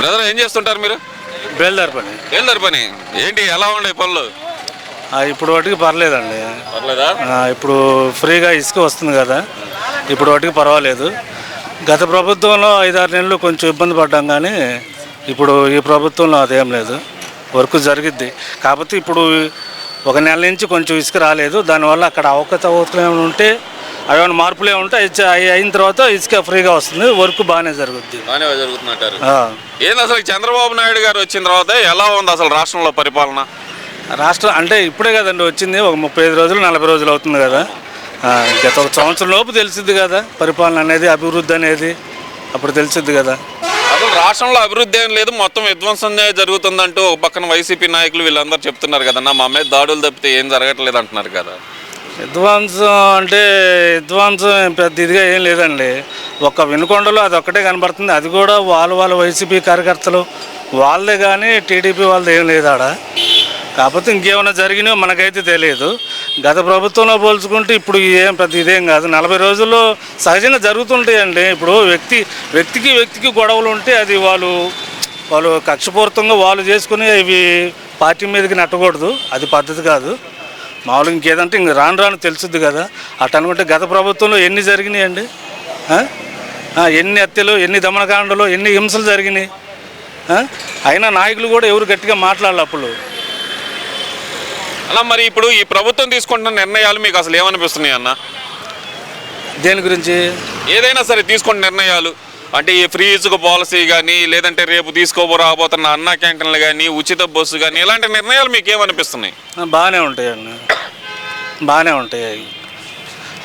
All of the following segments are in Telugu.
బ్రదర్ ఏం చేస్తుంటారు మీరు? బేల్దార్ పని ఏందరు పని ఏంటి ఎలా ఉండే పనులు? ఇప్పుడు వాటికి పర్లేదండి. పర్లేదా? ఇప్పుడు ఫ్రీగా ఇసుక వస్తుంది కదా. ఇప్పుడు వాటికి పర్వాలేదు. గత ప్రభుత్వంలో ఐదారు నెలలు కొంచెం ఇబ్బంది పడ్డాం కానీ ఇప్పుడు ఈ ప్రభుత్వంలో అదేం లేదు. వర్క్ జరిగిద్ది. కాకపోతే ఇప్పుడు ఒక నెల నుంచి కొంచెం ఇసుక రాలేదు. దానివల్ల అక్కడ అవకతవకలు ఏమైనా ఉంటే అవేమైనా మార్పులు ఏమైనా ఉంటే అవి చ- అవి అయిన తర్వాత ఇసుక ఫ్రీగా వస్తుంది. వర్క్ బాగానే జరుగుద్ది. బాగానే జరుగుతుందంటారు. ఏంది అసలు చంద్రబాబు నాయుడు గారు వచ్చిన తర్వాత ఎలా ఉంది అసలు రాష్ట్రంలో పరిపాలన? రాష్ట్రం అంటే ఇప్పుడే కదండి వచ్చింది. ఒక ముప్పై ఐదు రోజులు నలభై రోజులు అవుతుంది కదా. గత ఒక సంవత్సరం లోపు తెలిసిద్ది కదా పరిపాలన అనేది అభివృద్ధి అనేది. అప్పుడు తెలిసిద్ది కదా. అసలు రాష్ట్రంలో అభివృద్ధి ఏం లేదు. మొత్తం విధ్వంసంగా జరుగుతుందంటూ ఒక పక్కన వైసీపీ నాయకులు వీళ్ళందరూ చెప్తున్నారు కదన్నా మా మీద దాడులు తప్పితే ఏం జరగట్లేదు అంటున్నారు కదా. విధ్వంసం అంటే విధ్వంసం పెద్ద ఇదిగా ఏం లేదండి. ఒక్క వినుకొండలో అది ఒక్కటే కనబడుతుంది. అది కూడా వాళ్ళు వాళ్ళ వైసీపీ కార్యకర్తలు. వాళ్ళదే కానీ టీడీపీ వాళ్ళది ఏం లేదు ఆడ. కాకపోతే ఇంకేమైనా జరిగినాయో మనకైతే తెలియదు. గత ప్రభుత్వంలో పోల్చుకుంటే ఇప్పుడు ఏం పెద్ద ఇదేం కాదు. నలభై రోజుల్లో సహజంగా జరుగుతుంటాయండి. ఇప్పుడు వ్యక్తి వ్యక్తికి వ్యక్తికి గొడవలు ఉంటే అది వాళ్ళు వాళ్ళు కక్షపూరితంగా వాళ్ళు చేసుకుని ఇవి పార్టీ మీదకి నట్టకూడదు. అది పద్ధతి కాదు. మామూలుగా ఇంకేదంటే ఇంక రాను రాను తెలుసుద్ది కదా. అట్ట అనుకుంటే గత ప్రభుత్వంలో ఎన్ని జరిగినాయండి? ఎన్ని హత్యలు ఎన్ని దమనకాండలు ఎన్ని హింసలు జరిగినాయి? అయినా నాయకులు కూడా ఎవరు గట్టిగా మాట్లాడాలి అప్పుడు. అలా మరి ఇప్పుడు ఈ ప్రభుత్వం తీసుకుంటున్న నిర్ణయాలు మీకు అసలు ఏమనిపిస్తున్నాయి అన్న? దేని గురించి? ఏదైనా సరే తీసుకున్న నిర్ణయాలు. అంటే ఈ ఫ్రీ ఇసుక పాలసీ కానీ లేదంటే రేపు తీసుకోబోరాబోతున్న అన్న క్యాంటీన్లు కానీ ఉచిత బస్సు కానీ ఇలాంటి నిర్ణయాలు మీకు ఏమనిపిస్తున్నాయి బాగానే బాగానే ఉంటాయండి. బాగానే ఉంటాయి. అవి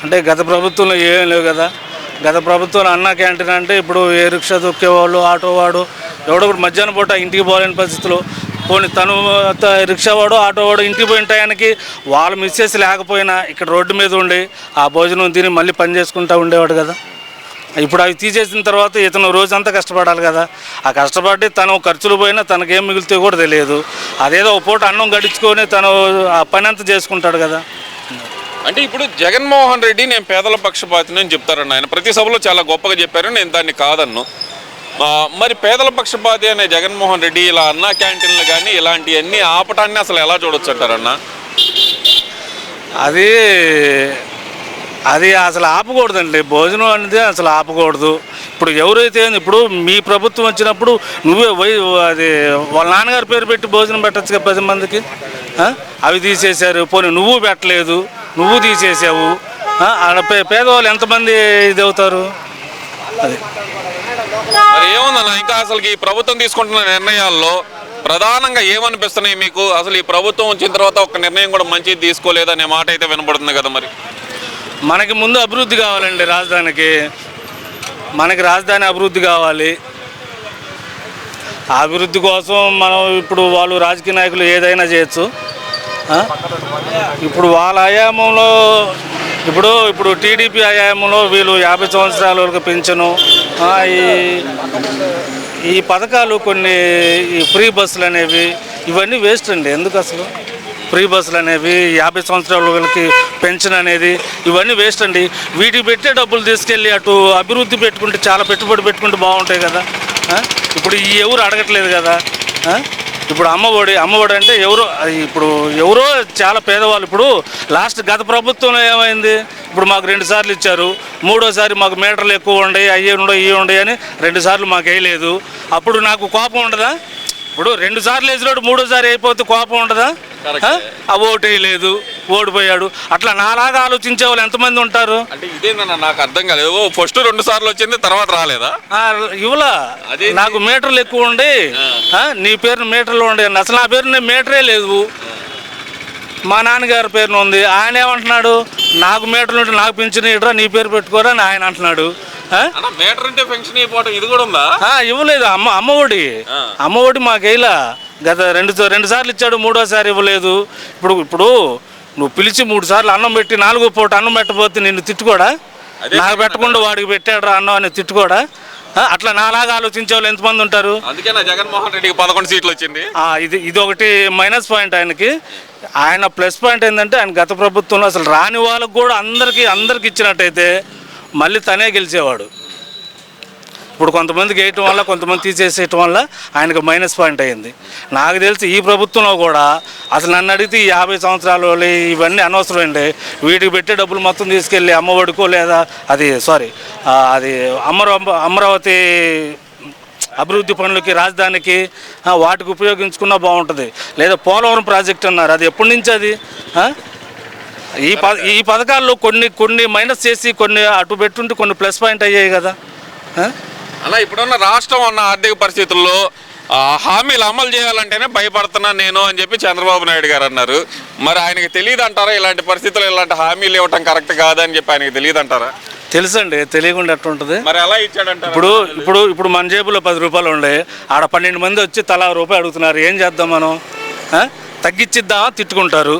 అంటే గత ప్రభుత్వంలో ఏం లేవు కదా. గత ప్రభుత్వంలో అన్న క్యాంటీన్ అంటే ఇప్పుడు ఏ రిక్షా దొక్కేవాళ్ళు ఆటో వాడు ఎవడో ఒకటి మధ్యాహ్నం పూట ఇంటికి పోలేని పరిస్థితులు పోనీ తను త- రిక్షా వాడు ఆటో వాడు ఇంటికి పోయిన టయానికి వాళ్ళు మిస్ చేసి లేకపోయినా ఇక్కడ రోడ్డు మీద ఉండి ఆ భోజనం తిని మళ్ళీ పని చేసుకుంటూ ఉండేవాడు కదా. ఇప్పుడు అవి తీసేసిన తర్వాత ఇతను రోజంతా కష్టపడాలి కదా. ఆ కష్టపడి తను ఖర్చులు పోయినా తనకేం మిగులుతాయో కూడా తెలియదు. అదేదో ఒక పూట అన్నం గడించుకొని తను ఆ పని అంతా చేసుకుంటాడు కదా. అంటే ఇప్పుడు జగన్మోహన్ రెడ్డి నేను పేదల పక్షపాతిని అని చెప్తారన్న ఆయన. ప్రతి సభలో చాలా గొప్పగా చెప్పారు నేను దాన్ని కాదన్ను. మరి పేదల పక్షపాతి అనే జగన్మోహన్ రెడ్డి ఇలా అన్న క్యాంటీన్లు కానీ ఇలాంటివన్నీ ఆపటాన్ని అసలు ఎలా చూడొచ్చు అంటారన్న అది అది అసలు ఆపకూడదండి. భోజనం అనేది అసలు ఆపకూడదు. ఇప్పుడు ఎవరైతే ఇప్పుడు మీ ప్రభుత్వం వచ్చినప్పుడు నువ్వే అది వాళ్ళ నాన్నగారి పేరు పెట్టి భోజనం పెట్టచ్చు కదా పది మందికి? అవి తీసేశారు. పోనీ నువ్వు పెట్టలేదు. నువ్వు తీసేసావు ఆడ పే పేదవాళ్ళు ఎంతమంది ఇది అవుతారు అది. మరి ఏముందన్న ఇంకా అసలు ఈ ప్రభుత్వం తీసుకుంటున్న నిర్ణయాల్లో ప్రధానంగా ఏమనిపిస్తున్నాయి మీకు? అసలు ఈ ప్రభుత్వం వచ్చిన తర్వాత ఒక నిర్ణయం కూడా మంచిది తీసుకోలేదు అనే మాట అయితే వినపడుతుంది కదా మరి. మనకి ముందు అభివృద్ధి కావాలండి రాజధానికి. మనకి రాజధాని అభివృద్ధి కావాలి. అభివృద్ధి కోసం మనం ఇప్పుడు వాళ్ళు రాజకీయ నాయకులు ఏదైనా చేయొచ్చు. ఇప్పుడు వాళ్ళ ఆయామంలో ఇప్పుడు ఇప్పుడు టీడీపీ ఆయామంలో వీళ్ళు యాభై సంవత్సరాల వరకు పెంచను. ఈ ఈ పథకాలు కొన్ని ఈ ఫ్రీ బస్సులు అనేవి ఇవన్నీ వేస్ట్ అండి. ఎందుకు అసలు? ఫ్రీ బస్సులు అనేవి యాభై సంవత్సరాల వాళ్ళకి పెన్షన్ అనేది ఇవన్నీ వేస్ట్ అండి. వీటికి పెట్టే డబ్బులు తీసుకెళ్ళి అటు అభివృద్ధి పెట్టుకుంటే చాలా పెట్టుబడి పెట్టుకుంటే బాగుంటాయి కదా. ఇప్పుడు ఈ ఎవరు అడగట్లేదు కదా. ఇప్పుడు అమ్మఒడి అమ్మఒడి అంటే ఎవరో అది ఇప్పుడు ఎవరో చాలా పేదవాళ్ళు. ఇప్పుడు లాస్ట్ గత ప్రభుత్వంలో ఏమైంది? ఇప్పుడు మాకు రెండు సార్లు ఇచ్చారు. మూడోసారి మాకు మీటర్లు ఎక్కువ ఉండయి అయ్యి ఉండవు ఇవి ఉండయి అని రెండు సార్లు మాకు వేయలేదు. అప్పుడు నాకు కోపం ఉండదా? ఇప్పుడు రెండు సార్లు వేసినోడు మూడోసారి అయిపోతే కోపం ఉండదా? ఆ? ఓటు వేయలేదు ఓడిపోయాడు అట్లా నాలాగా ఆలోచించే వాళ్ళు ఎంతమంది ఉంటారు? అంటే నాకు అర్థం కాలేదు. ఫస్ట్ రెండు సార్లు వచ్చింది తర్వాత రాలేదా? ఇవ్వలా? నాకు మీటర్లు ఎక్కువ ఉండి. నీ పేరు మీటర్లు ఉండే. అసలు నా పేరు మీటరే లేదు మా నాన్నగారి పేరున ఉంది. ఆయన ఏమంటున్నాడు? నాకు మీటర్లు ఉంటే నాకు పింఛన్ ఇడరా నీ పేరు పెట్టుకోరా అని ఆయన అంటున్నాడు. మీటర్ అంటే అయిపోవటం ఇది కూడా ఉందా? ఇవ్వలేదు. అమ్మ అమ్మఒడి. అమ్మఒడి మాకేలా గత రెండు రెండు సార్లు ఇచ్చాడు మూడోసారి ఇవ్వలేదు. ఇప్పుడు ఇప్పుడు నువ్వు పిలిచి మూడు సార్లు అన్నం పెట్టి నాలుగో పూట అన్నం పెట్టబోతే నిన్ను తిట్టుకోడా? నాకు పెట్టకుండా వాడికి పెట్టాడు అన్నం అని తిట్టుకోడా? అట్లా నాలాగా ఆలోచించే వాళ్ళు ఎంతమంది ఉంటారు? జగన్మోహన్ రెడ్డికి పదకొండు సీట్లు వచ్చింది. ఇది ఇది ఒకటి మైనస్ పాయింట్ ఆయనకి. ఆయన ప్లస్ పాయింట్ ఏంటంటే ఆయన గత ప్రభుత్వంలో అసలు రాని వాళ్ళకు కూడా అందరికీ అందరికి ఇచ్చినట్టయితే మళ్ళీ తనే గెలిచేవాడు. ఇప్పుడు కొంతమందికి గేయటం వల్ల కొంతమంది తీసేసేయటం వల్ల ఆయనకు మైనస్ పాయింట్ అయింది నాకు తెలిసి ఈ ప్రభుత్వంలో కూడా అసలు నన్ను అడిగితే ఈ యాభై సంవత్సరాలు వాళ్ళు ఇవన్నీ అనవసరం అండి వీటికి పెట్టే డబ్బులు మొత్తం తీసుకెళ్ళి అమ్మఒడికో లేదా అది సారీ అది అమర అమరావతి అభివృద్ధి పనులకి రాజధానికి వాటికి ఉపయోగించుకున్నా బాగుంటుంది. లేదా పోలవరం ప్రాజెక్ట్ అన్నారు. అది ఎప్పటి నుంచి అది? ఈ ప ఈ పథకాల్లో కొన్ని కొన్ని మైనస్ చేసి కొన్ని అటు పెట్టుంటే కొన్ని ప్లస్ పాయింట్ అయ్యాయి కదా. అలా ఇప్పుడున్న రాష్ట్రం ఉన్న ఆర్థిక పరిస్థితుల్లో హామీలు అమలు చేయాలంటేనే భయపడుతున్నాను నేను అని చెప్పి చంద్రబాబు నాయుడు గారు అన్నారు. మరి ఆయనకి తెలియదు అంటారా ఇలాంటి పరిస్థితుల్లో ఇలాంటి హామీలు ఇవ్వటం కరెక్ట్ కాదని చెప్పి ఆయనకి తెలియదు అంటారా తెలుసండి తెలియకుండా ఎట్లుంటుంది మరి ఎలా ఇచ్చాడంటారు? ఇప్పుడు ఇప్పుడు ఇప్పుడు మన జేబులో పది రూపాయలు ఉండే ఆడ పన్నెండు మంది వచ్చి తలా రూపాయి అడుగుతున్నారు ఏం చేద్దాం మనం? తగ్గించిద్దామా తిట్టుకుంటారు.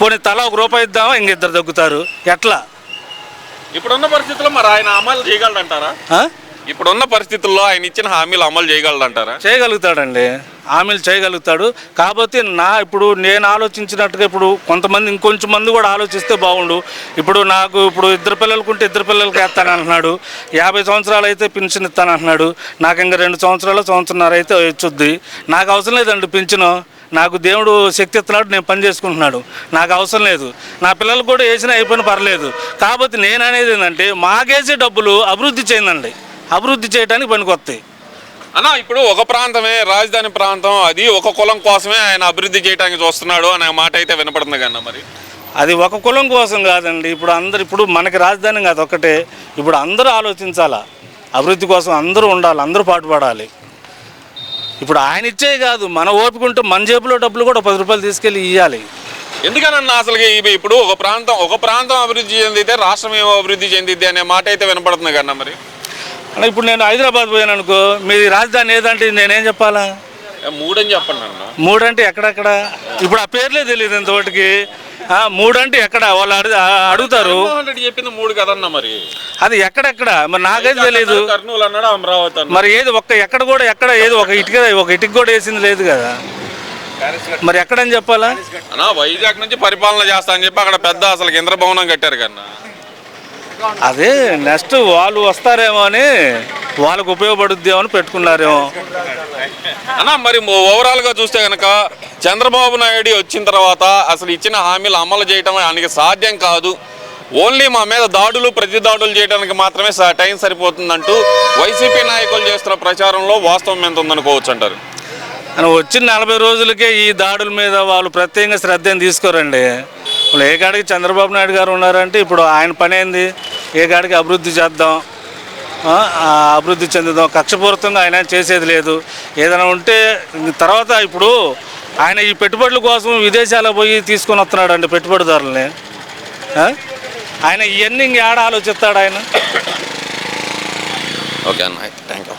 పోనీ తలా ఒక రూపాయి ఇద్దామా? ఇంక ఇద్దరు తగ్గుతారు. ఎట్లా? ఇప్పుడున్న పరిస్థితుల్లో మరి ఆయన అమలు చేయగలడంటారా? ఆ? ఇప్పుడున్న పరిస్థితుల్లో ఆయన ఇచ్చిన హామీలు అమలు చేయగలడంటారా చేయగలుగుతాడండి. హామీలు చేయగలుగుతాడు. కాకపోతే నా ఇప్పుడు నేను ఆలోచించినట్టుగా ఇప్పుడు కొంతమంది ఇంకొంచెం మంది కూడా ఆలోచిస్తే బాగుండు. ఇప్పుడు నాకు ఇప్పుడు ఇద్దరు పిల్లలకుంటే ఇద్దరు పిల్లలకి వేస్తాను అంటున్నాడు యాభై సంవత్సరాలు అయితే పెన్షన్ ఇస్తానంటున్నాడు. నాకు ఇంకా రెండు సంవత్సరాలు సంవత్సరంన్నర అయితే వచ్చుద్ది. నాకు అవసరం లేదండి పింఛను. నాకు దేవుడు శక్తి ఇస్తున్నాడు నేను పని చేసుకుంటున్నాడు. నాకు అవసరం లేదు. నా పిల్లలకు కూడా వేసినా అయిపోయిన పర్లేదు. కాకపోతే నేను అనేది ఏంటంటే మాకేసే డబ్బులు అభివృద్ధి చేయండి అభివృద్ధి చేయడానికి పనికొస్తాయి. అన్న ఇప్పుడు ఒక ప్రాంతమే రాజధాని ప్రాంతం అది ఒక కులం కోసమే ఆయన అభివృద్ధి చేయడానికి చూస్తున్నాడు అనే మాట అయితే వినపడుతుంది కన్నా మరి. అది ఒక కులం కోసం కాదండి. ఇప్పుడు అందరు ఇప్పుడు మనకి రాజధాని కాదు ఒకటే ఇప్పుడు అందరూ ఆలోచించాలా? అభివృద్ధి కోసం అందరూ ఉండాలి అందరూ పాటుపడాలి. ఇప్పుడు ఆయన ఇచ్చే కాదు. మన ఓపిక ఉంటే మన జేబులో డబ్బులు కూడా పది రూపాయలు తీసుకెళ్ళి ఇవ్వాలి ఎందుకనన్నా అసలు ఇవి ఇప్పుడు ఒక ప్రాంతం ఒక ప్రాంతం అభివృద్ధి చెందితే రాష్ట్రం ఏమో అభివృద్ధి చెందిద్ది అనే మాట అయితే వినపడుతుంది కన్నా మరి. అంటే ఇప్పుడు నేను హైదరాబాద్ పోయాను అనుకో మీది రాజధాని ఏదంటే నేనేం చెప్పాలా? మూడని చెప్పండి అన్న. మూడంటే ఎక్కడెక్కడ? ఇప్పుడు ఆ పేర్లే తెలియదు ఇంతవరకు. మూడంటే ఎక్కడ? వాళ్ళు అడు అడుగుతారు. జగన్మోహన్ రెడ్డి చెప్పింది మూడు కదన్నా మరి. అది ఎక్కడెక్కడ? మరి నాకైతే తెలియదు కర్నూలు అన్నాడు అమరావతి అన్నాడు? మరి ఏది ఒక్క ఎక్కడ కూడా ఎక్కడ ఏది ఒక ఇటుక ఒక ఇటుక కూడా వేసింది లేదు కదా. మరి ఎక్కడని చెప్పాలా? అన్న వైజాగ్ నుంచి పరిపాలన చేస్తా అని చెప్పి అక్కడ పెద్ద అసలు కేంద్ర భవనం కట్టారు కన్నా. అదే నెక్స్ట్ వాళ్ళు వస్తారేమో అని వాళ్ళకు ఉపయోగపడుద్దేమో అని పెట్టుకున్నారేమో. అన్న మరి ఓవరాల్గా చూస్తే కనుక చంద్రబాబు నాయుడు వచ్చిన తర్వాత అసలు ఇచ్చిన హామీలు అమలు చేయడం ఆయనకి సాధ్యం కాదు. ఓన్లీ మా మీద దాడులు ప్రతి దాడులు చేయడానికి మాత్రమే టైం సరిపోతుందంటూ వైసీపీ నాయకులు చేస్తున్న ప్రచారంలో వాస్తవం ఎంత ఉందనుకోవచ్చు అంటారు? వచ్చిన నలభై రోజులకే ఈ దాడుల మీద వాళ్ళు ప్రత్యేకంగా శ్రద్ధ తీసుకోరండి. వాళ్ళు ఏ కాడికి చంద్రబాబు నాయుడు గారు ఉన్నారంటే ఇప్పుడు ఆయన పని ఏంది? ఏ కాడికి అభివృద్ధి చేద్దాం? అభివృద్ధి చెందుదాం. కక్షపూరితంగా ఆయన చేసేది లేదు. ఏదైనా ఉంటే తర్వాత ఇప్పుడు ఆయన ఈ పెట్టుబడుల కోసం విదేశాలకు పోయి తీసుకొని వస్తున్నాడు అండి పెట్టుబడిదారులని? ఆయన ఇవన్నీ ఇంక ఏడ ఆలోచిస్తాడు ఆయన? ఓకే అన్న. Thank you